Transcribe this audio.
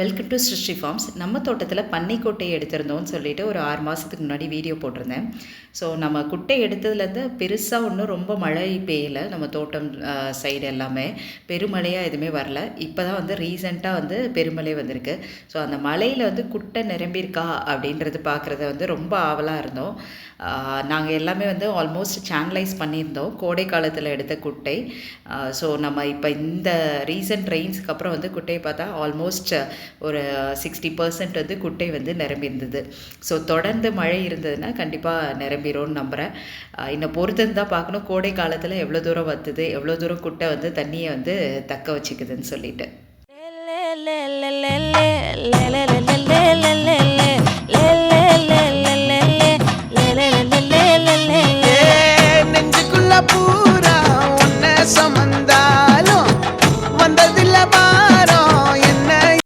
Welcome to சிருஷ்டி forms நம்ம தோட்டத்தில் பன்னிக்கொட்டையை எடுத்திருந்தோம்னு சொல்லிட்டு ஒரு ஆறு மாதத்துக்கு முன்னாடி வீடியோ போட்டிருந்தேன். ஸோ நம்ம குட்டை எடுத்ததுலேருந்து பெருசாக ஒன்றும் ரொம்ப மழை பெய்யலை. நம்ம தோட்டம் சைடு எல்லாமே. பெருமழையாக எதுவுமே வரல. இப்போ தான் வந்து ரீசெண்டாக வந்து பெருமழை வந்திருக்கு. ஸோ அந்த மலையில் வந்து குட்டை நிரம்பியிருக்கா அப்படின்றது பார்க்குறது வந்து ரொம்ப ஆவலாக இருந்தோம். நாங்கள் எல்லாமே வந்து ஆல்மோஸ்ட் சேனலைஸ் பண்ணியிருந்தோம். கோடை காலத்தில் எடுத்த குட்டை. ஸோ நம்ம இப்போ இந்த ரீசன்ட் ரெயின்ஸ்க்கு அப்புறம் வந்து குட்டையை பார்த்தா ஆல்மோஸ்ட் ஒரு சிக்ஸ்டி பர்சன்ட் வந்து குட்டை வந்து நிரம்பியிருந்தது. ஸோ தொடர்ந்து மழை இருந்ததுன்னா கண்டிப்பாக நிரம்பிடும்னு நம்புகிறேன் இன்னும் பொறுத்தது தான் பார்க்கணும். கோடை காலத்தில் எவ்வளோ தூரம் வத்துது எவ்வளோ தூரம் குட்டை வந்து தண்ணியை வந்து தக்க வச்சுக்குதுன்னு சொல்லிட்டு.